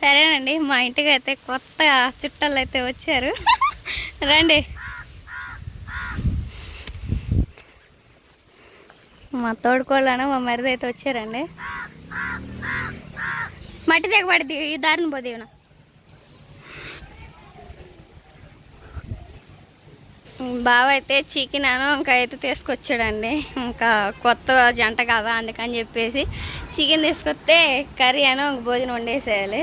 సరేనండి మా ఇంటికి అయితే కొత్త చుట్టాలు అయితే వచ్చారు. రండి. మా తోడుకోళ్ళను మా మరిది అయితే వచ్చారండి. మట్టి దిగబడి ఈ దారిని పోదీవన బావ అయితే చికెన్ అను ఇంకా అయితే తీసుకొచ్చాడండి. ఇంకా కొత్త జంట కదా అందుకని చెప్పేసి చికెన్ తీసుకొస్తే కర్రీ అను ఇంక భోజనం వండేసేయాలి.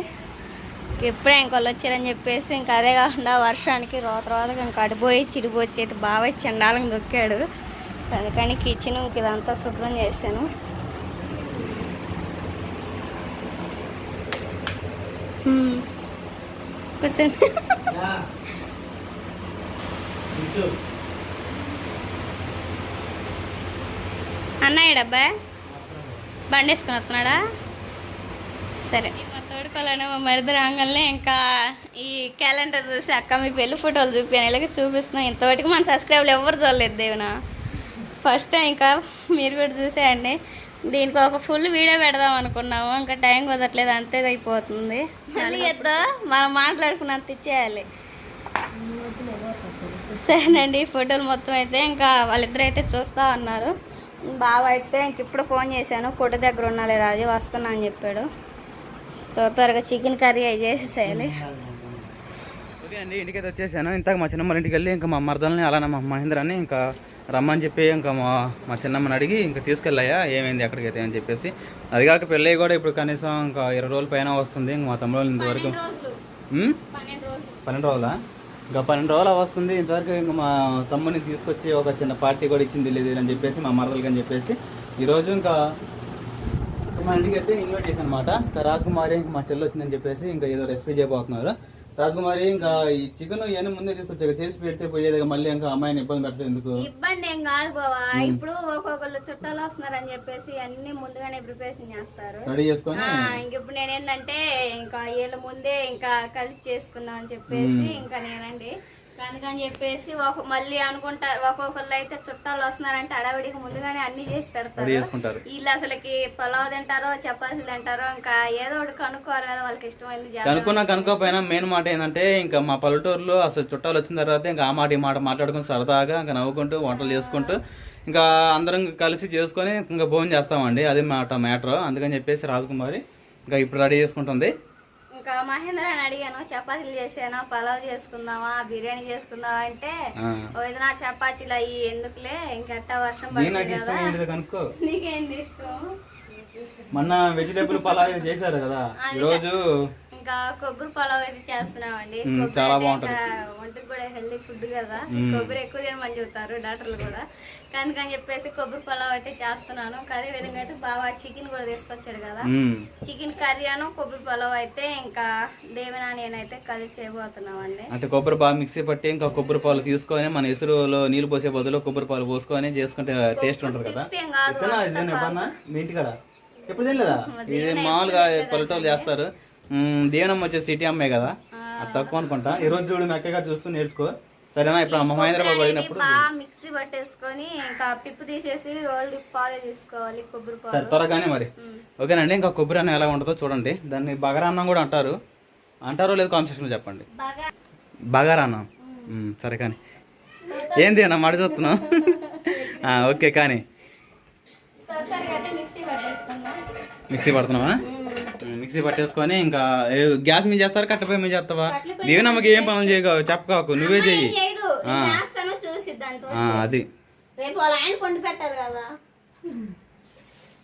ఇప్పుడే ఇంకోళ్ళు వచ్చారని చెప్పేసి ఇంకా అదే కాకుండా వర్షానికి రోత రోతగా ఇంకా అడిపోయి చిరిపోయి అయితే బాగా చెండాలంగా దొక్కాడు అందుకని కిచెన్ ఇంక ఇదంతా శుభ్రం చేశాను. మ్మ్. కూర్చోండి. అన్నయ్య డబ్బా? బండి వేసుకుని వస్తున్నాడా? సరే. మా మా మరిది రాగానే ఇంకా ఈ క్యాలెండర్ చూసి అక్క మీ పెళ్ళి ఫోటోలు చూపాను ఇలాగ చూపిస్తున్నాను ఇంతవరకు మన సబ్స్క్రైబర్లు ఎవరు చూడలేదు దేవునా. ఫస్ట్ టైం ఇంకా మీరు కూడా చూసేయండి. దీనికి ఒక ఫుల్ వీడియో పెడదాం అనుకున్నాము. ఇంకా టైం కుదరట్లేదు. అంతే అయిపోతుంది. మళ్ళీ ఎద్దా మనం మాట్లాడుకున్నంత ఇచ్చేయాలి. సరేనండి. ఈ ఫోటోలు మొత్తం అయితే ఇంకా వాళ్ళిద్దరు అయితే చూస్తా ఉన్నారు. బావ అయితే ఇంక ఇప్పుడు ఫోన్ చేశాను. కొట్టు దగ్గర ఉన్నాలే రాజు వస్తున్నా అని చెప్పాడు. త్వర త్వరగా చికెన్ కర్రీ అవి చేసేసేయాలి. ఓకే అండి ఇంటికైతే వచ్చేసాను. ఇంతకు మా చిన్నమ్మ ఇంటికి వెళ్ళి ఇంకా మా మరదల్ని అలానే మా మహేంద్రాన్ని ఇంకా రమ్మని చెప్పి ఇంకా మా మా చిన్నమ్మని అడిగి ఇంకా తీసుకెళ్ళాయా ఏమైంది ఎక్కడికైతే అని చెప్పేసి. అది కాక పెళ్ళి కూడా ఇప్పుడు కనీసం ఇంకా ఇరవై రోజుల పైన వస్తుంది. ఇంకా మా తమ్ముడు ఇంతవరకు? పన్నెండు రోజులా. ఇంకా పన్నెండు రోజులు వస్తుంది. ఇంతవరకు ఇంకా మా తమ్ముని తీసుకొచ్చి ఒక చిన్న పార్టీ కూడా ఇచ్చింది లేదు అని చెప్పేసి మా మరదలకి అని చెప్పేసి. ఈరోజు ఇంకా మా ఇంటికి అయితే ఇన్వైట్ చేశాను అనమాట రాజకుమారి ఇంకా మా చెల్లి వచ్చిందని చెప్పేసి ఇంకా ఏదో రెసిపీ చేయబోతున్నారు. రాజకుమారి ఇంకా ఈ చికెన్ ఇవన్నీ ముందే తీసుకొచ్చాక చేసి పెడితే పోయేది మళ్ళీ ఇంకా అమ్మాయిని ఇబ్బంది పెట్టడం ఎందుకు? ఇబ్బంది ఏం కాదు బావా. ఇప్పుడు ఒక్కొక్కరు చుట్టాలు వస్తున్నారని చెప్పేసి అన్ని ముందుగానే ప్రిపరేషన్ చేస్తారు. రెడీ చేసుకొని? ఇప్పుడు నేనేంటంటే ఇంకా వీళ్ళ ముందే ఇంకా కలిసి చేసుకుందాం అని చెప్పేసి ఇంకా నేనండి. అందుకని చెప్పేసి ఒక మళ్ళీ అనుకుంటారు ఒక్కొక్కళ్ళు అయితే చుట్టాలు వస్తున్నారంటే అడవిడికి ముందుగానే అన్ని చేసి పెడతారు. వీళ్ళు అసలుకి పొలావ్ తింటారో చపాతీలు తింటారో ఇంకా ఏదో ఒకటి కనుక్కోవాలి కదా వాళ్ళకి ఇష్టమైంది. కనుక్కున్నా కనుక్కోపోయినా మెయిన్ మాట ఏంటంటే ఇంకా మా పల్లెటూరులో అసలు చుట్టాలు వచ్చిన తర్వాత ఇంకా ఆ మాట ఈ మాట మాట్లాడుకుని సరదాగా ఇంకా నవ్వుకుంటూ వంటలు చేసుకుంటూ ఇంకా అందరం కలిసి చేసుకొని ఇంకా భోజనం చేస్తామండి. అది మాట మ్యాటర్. అందుకని చెప్పేసి రాజకుమారి ఇంకా ఇప్పుడు రెడీ చేసుకుంటుంది. ఇంకా మహేంద్ర అని అడిగాను చపాతీలు చేసాను పలావ్ చేసుకుందామా బిర్యానీ చేసుకుందామా అంటే ఆ. వదిన చపాతీలు అయ్యి ఎందుకులే ఇంకెట్టా వర్షం పడుతుంది నాకు కదా? ఇష్టం? మొన్న వెజిటేబుల్ పలావ్ చేశారు కదా ఈరోజు ఇంకా కొబ్బరి పలావ్ అయితే చేస్తున్నామండి. చాలా బాగుంటది. ఒంటికి కూడా హెల్దీ ఫుడ్ కదా. కొబ్బరి ఎక్కువ తినమని చెబుతారు డాక్టర్లు కూడా. అందుకని చెప్పేసి కొబ్బరి పలావ్ అయితే చేస్తున్నాను. కర్రీ విధంగా అయితే బాగా చికెన్ కూడా తీసుకొచ్చాడు కదా. చికెన్ కర్రీ అను కొబ్బరి పలావ్ అయితే ఇంకా దేవినా నేనైతే కలిసి చేయబోతున్నామండి. అంటే కొబ్బరి బాగా మిక్సీ పట్టి ఇంకా కొబ్బరి పాలు తీసుకొని మన ఎసురులో నీళ్ళు పోసే బదులు కొబ్బరి పాలు పోసుకొని చేసుకుంటే టేస్ట్ ఉంటుంది కదా. కాదు ఎప్పుడు తెలియదా ఇది మామూలుగా పల్లెటూరు చేస్తారు. దీవెనమ్మ వచ్చేసి సిటీ అమ్మాయి కదా. అది తక్కువ అనుకుంటా. ఈ రోజు చూడు మీ అక్కగా చూస్తూ నేర్చుకో. సరేనా? ఇప్పుడు అమ్మ హైదరాబాద్ పోయినప్పుడు బాగా మిక్సీ పట్టేసుకొని ఇంకా పిప్పు తీసేసి ఓల్డ్ పాలు తీసుకోవాలి కొబ్బరి పాలు. సరే త్వరగానే మరి. ఓకేనండి ఇంకా కొబ్బరి అన్నం ఎలా ఉంటుందో చూడండి. దాన్ని బగారా అన్నం కూడా అంటారు. అంటారో లేదు కాన్సెప్ట్లో చెప్పండి. బాగా బగారా అన్నం సరే కానీ. ఏంది అన్న మాట చూస్తున్నావు ఓకే కానీ. మిక్సీ పడుతున్నావా? మిక్సీ పట్టేసుకొని ఇంకా గ్యాస్ మీద చేస్తారా కట్టెపై మీద చేస్తావా? దీవెనమ్మకి ఏం పనులు చేయక చెప్పకాకు నువ్వే చెయ్యి. అది.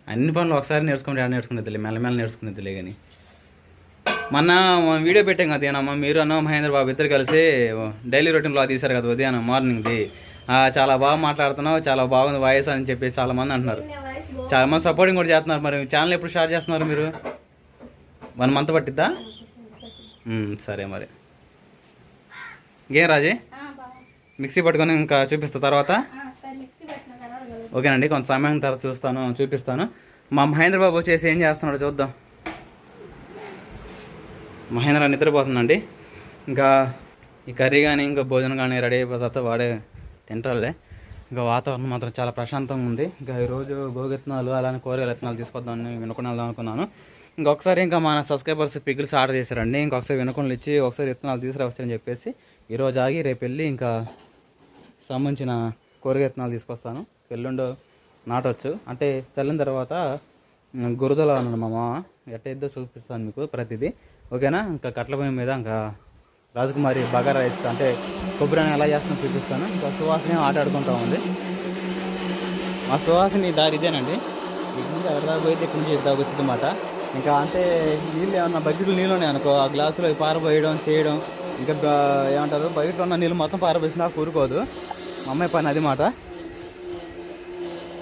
అన్ని పనులు ఒకసారి నేర్చుకుంటే ఎలా నేర్చుకునేది మెల్లమెల్ల నేర్చుకునేదిలే కానీ. మొన్న వీడియో పెట్టాం కదా ఏనమ్మా మీరు అన్న మహేంద్ర బాబు ఇద్దరు కలిసి డైలీ రొటీన్ బ్లాగ్ తీశారు కదా ఉదయం మార్నింగ్ది చాలా బాగా మాట్లాడుతున్నావు చాలా బాగుంది వాయిస్ అని చెప్పేసి చాలా మంది అంటున్నారు. చాలా మంది సపోర్టింగ్ కూడా చేస్తున్నారు మరి ఛానల్ ఎప్పుడు స్టార్ట్ చేస్తున్నారు మీరు? వన్ మంత్ పట్టిద్దా? సరే మరి. ఇంకేం రాజే. మిక్సీ పట్టుకొని ఇంకా చూపిస్తా తర్వాత. ఓకేనండి కొంత సమయం తర్వాత చూస్తాను చూపిస్తాను. మా మహేంద్ర బాబు వచ్చేసి ఏం చేస్తున్నాడో చూద్దాం. మహేంద్ర నిద్రపోతుందండి. ఇంకా ఈ కర్రీ కానీ ఇంకా భోజనం కానీ రెడీ అయిపోయిన తర్వాత వాడే తింటారులే. ఇంకా వాతావరణం మాత్రం చాలా ప్రశాంతంగా ఉంది. ఇంకా ఈరోజు గోగెత్నాలు అలానే కూరగాయల విత్తనాలు తీసుకొద్దామని వినుకుని వెళ్దాం అనుకున్నాను. ఇంకొకసారి ఇంకా మన సబ్స్క్రైబర్స్ పిగిల్స్ ఆర్డర్ చేశారండి. ఇంకొకసారి వినకుండా ఇచ్చి ఒకసారి విత్తనాలు తీసుకురావచ్చని చెప్పేసి ఈరోజు ఆగి రేపు వెళ్ళి ఇంకా సంబంధించిన కూరగాయ విత్తనాలు తీసుకొస్తాను. ఎల్లుండు నాటవచ్చు అంటే చల్లిన తర్వాత గురుదల అన్నాడు మా మామ. ఎట్టయిద్దో చూపిస్తాను మీకు ప్రతిదీ. ఓకేనా? ఇంకా కట్ల పొయ్యి మీద ఇంకా రాజకుమారి బగారా రైస్ అంటే కొబ్బరి ఎలా చేస్తానో చూపిస్తాను. ఇంకా సువాసన ఆట ఆడుకుంటా ఉంది. మా సువాసన దారి ఇదేనండి. ఇక్కడ నుంచి ఎక్కడ దాకా పోయితే ఇక్కడ నుంచి దాకా వచ్చిందన్నమాట ఇంకా అంటే నీళ్ళు ఏమన్నా బకెట్లు నీళ్ళు ఉన్నాయి అనుకో ఆ గ్లాసులో పారబోయడం చేయడం ఇంకా ఏమంటారు బయట ఉన్న నీళ్ళు మొత్తం పారబోసినా కూరుకోదు. మా అమ్మాయి పని అది మాట.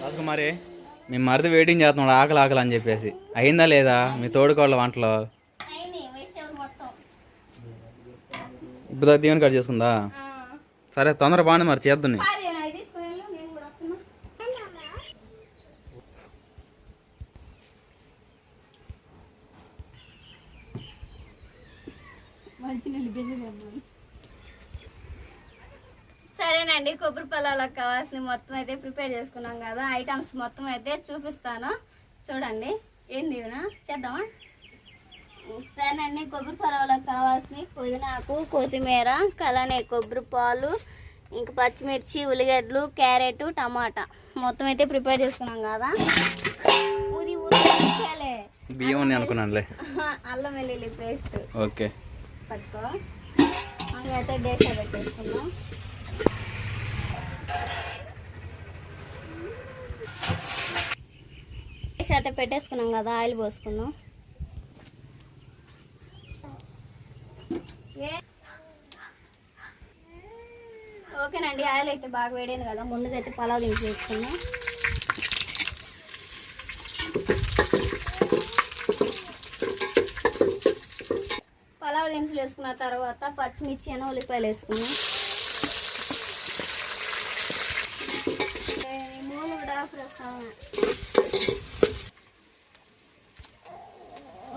రాజకుమారి మీ మరిది వెయిటింగ్ చేస్తున్నాడు ఆకలి ఆకలి అని చెప్పేసి. అయిందా లేదా మీ తోడుకోళ్ళ వంటలో? ఇప్పుడు దీవెన కట్ చేసుకుందా? సరే తొందర బాగుంది మరి చేద్దాం అది నాకు తీసుకుని వెళ్ళు, నేను కూడా వస్తున్నా సరేనండి కొబ్బరి కావాల్సిన మొత్తం అయితే ప్రిపేర్ చేసుకున్నాం కదా. ఐటమ్స్ మొత్తం అయితే చూపిస్తాను. చూడండి. ఏంది చేద్దామా? సరేనండి కొబ్బరి పొలాలకు కావాల్సిన పుదీనాకు కొత్తిమీర కలానే కొబ్బరి పాలు ఇంకా పచ్చిమిర్చి ఉల్లిగడ్డలు క్యారెట్ టమాటా. మొత్తం అయితే ప్రిపేర్ చేసుకున్నాం కదా. ఊది ఊది. బియ్యం అనుకున్నానులే. అల్లం వెల్లుల్లి పేస్ట్. ఓకే. పట్టుకో. అయితే డేసా పెట్టేసుకుందాం డేసా అయితే పెట్టేసుకున్నాం కదా ఆయిల్ పోసుకుందాం. ఏ- ఓకేనండి ఆయిల్ అయితే బాగా వేడైంది కదా ముందుగా అయితే పలావ్ దింపు చేసుకున్నాం పలావ్ దినుసులు వేసుకున్న తర్వాత పచ్చిమిర్చి అని ఉల్లిపాయలు వేసుకున్నాం మూడు కూడా ప్రస్తుతం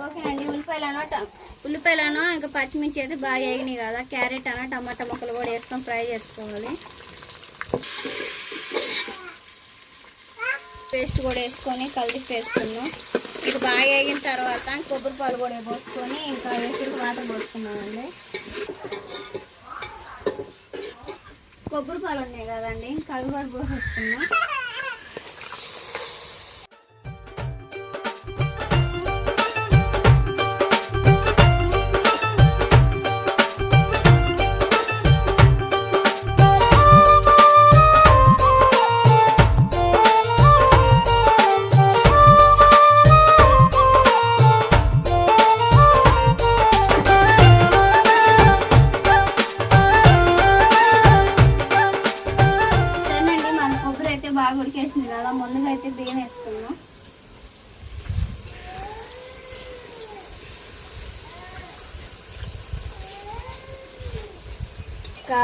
ఓకేనండి ఉల్లిపాయలను ట- ఉల్లిపాయలను ఇంకా పచ్చిమిర్చి అయితే బాగా వేగినాయి కదా క్యారెట్ అన్న టమాటా ముక్కలు కూడా వేసుకొని ఫ్రై చేసుకోవాలి. పేస్ట్ కూడా వేసుకొని కలిపి వేసుకున్నాం ఇది బాగా వేగిన తర్వాత కొబ్బరి పాలు కూడా పోసుకొని ఇంకా వేసి వాటర్ పోసుకున్నామండి కొబ్బరి పాలు ఉన్నాయి కదండి కవి కూడా పోసేసుకున్నాం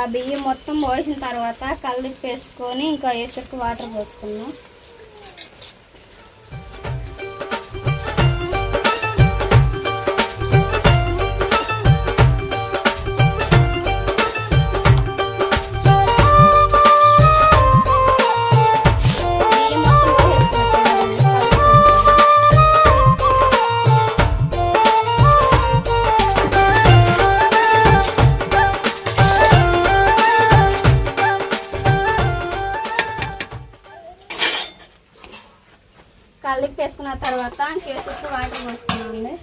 బియ్యం మొత్తం పోసిన తర్వాత కళ్ళు వేసుకొని ఇంకా వేసరికి వాటర్ పోసుకున్నాం తర్వాత కేసుకు వాటర్ పోసుకున్నామండి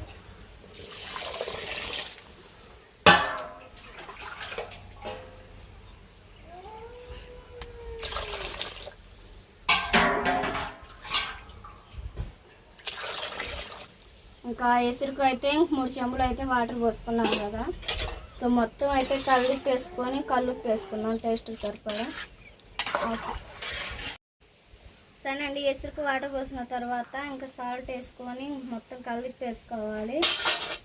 ఇంకా ఎసురుకు అయితే మూడు చెంబులు అయితే వాటర్ పోసుకున్నాం కదా. ఇంకా మొత్తం అయితే కలిపి వేసుకొని కళ్ళుకి వేసుకుందాం టేస్ట్ సరిపడా. ఓకే. సరేనండి ఎసురుకు వాటర్ పోసిన తర్వాత ఇంకా సాల్ట్ వేసుకొని మొత్తం కలిపి వేసుకోవాలి.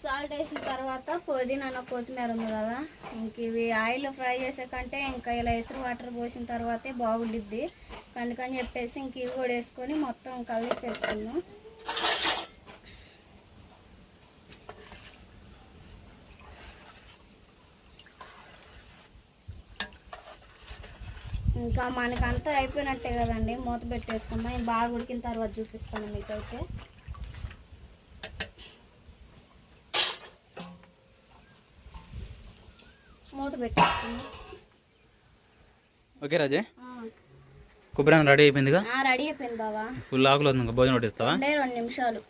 సాల్ట్ వేసిన తర్వాత పుదీనా కొత్తిమీర ఉంది కదా ఇంక ఇవి ఆయిల్లో ఫ్రై చేసే కంటే ఇంకా ఇలా ఎసురు వాటర్ పోసిన తర్వాతే బాగుండిద్ది. అందుకని చెప్పేసి ఇంక ఇవి కూడా వేసుకొని మొత్తం కలిపి ఇంకా మనకు అంతా అయిపోయినట్టే కదండి. మూత పెట్టేసుకుందాం. ఇది బాగా ఉడికిన తర్వాత చూపిస్తాను మీకైతే. మూత పెట్టేసుకుందాం. ఓకే రాజే. కొబ్బరి రెడీ అయిపోయిందిగా? రెడీ అయిపోయింది బావా. ఫుల్ ఆకులు ఇంకా భోజనం పట్టిస్తావా? రెండు నిమిషాలు.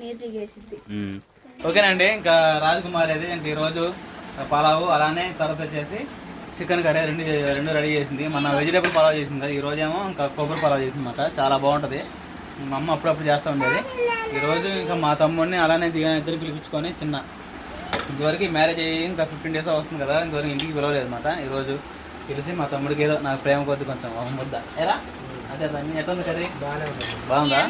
నీరు దిగేసిద్ది ఓకేనండి ఇంకా రాజకుమార్ అయితే ఇంకా ఈరోజు పలావు అలానే తర్వాత వచ్చేసి చికెన్ కర్రీ రెండు రెండు రెడీ చేసింది. మన వెజిటేబుల్ పలావ్ చేసింది. కదా ఈ రోజేమో ఇంకా కొబ్బరి పలావ్ చేసింది అన్నమాట చాలా బాగుంటుంది. మా అమ్మ అప్పుడప్పుడు చేస్తూ ఉండేది. ఈరోజు ఇంకా మా తమ్ముడిని అలానే దిగ ఇద్దరు పిలిపించుకొని చిన్న. ఇంతవరకు మ్యారేజ్ అయ్యి ఇంకా ఫిఫ్టీన్ డేస్ వస్తుంది కదా. ఇంతవరకు ఇంటికి పిలవలేదు అనమాట ఈరోజు పిలిచి మా తమ్ముడికి ఏదో నాకు ప్రేమ కొద్ది కొంచెం. ఒక ముద్ద ఎరా అదే. ఎట్లా ఉంది కర్రీ? బాగుందా?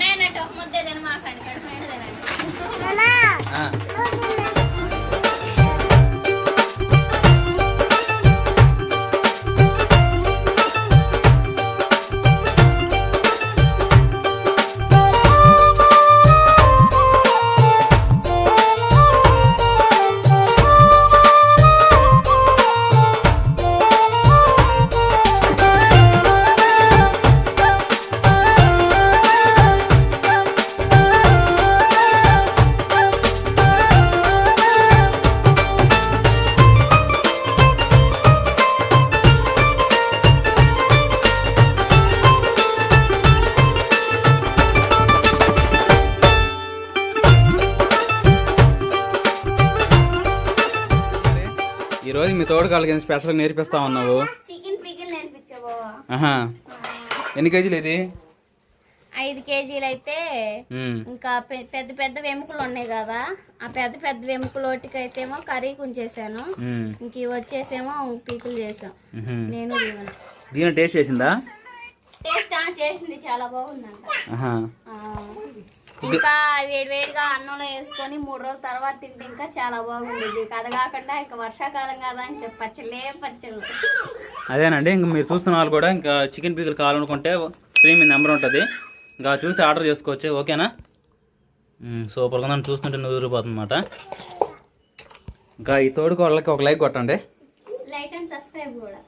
ఈ రోజు మీ తోడు కాళ్ళకి స్పెషల్ నేర్పిస్తా ఉన్నావు. ఎన్ని కేజీలు ఇది? ఐదు కేజీలు అయితే. ఇంకా పెద్ద పెద్ద వెముకలు ఉన్నాయి కదా. ఆ పెద్ద పెద్ద వెముకలోటికైతేమో కర్రీ కుంచేసాను. ఇంక ఇవి వచ్చేసేమో పీకులు చేసాం. నేను దీని టేస్ట్ చేసిందా? టేస్ట్ చేసింది. చాలా బాగుందంట. ఇంకా వేడి వేడిగా అన్నంలో వేసుకొని మూడు రోజుల తర్వాత తింటే ఇంకా చాలా బాగుండేది అది కాకుండా ఇంకా వర్షాకాలం కదా ఇంకా పచ్చళ్ళే పచ్చళ్ళు. అదేనండి ఇంక మీరు చూస్తున్న వాళ్ళు కూడా ఇంకా చికెన్ పీకులు కావాలనుకుంటే స్క్రీన్ మీద నెంబర్ ఉంటుంది. ఇంకా చూసి ఆర్డర్ చేసుకోవచ్చు ఓకేనా? సూపర్గా నన్ను చూస్తుంటే నూరిపోతుంది అనమాట ఇంకా ఈ తోడుకోళ్ళకి ఒక లైక్ కొట్టండి. లైక్ అండ్ సబ్స్క్రైబ్ కూడా.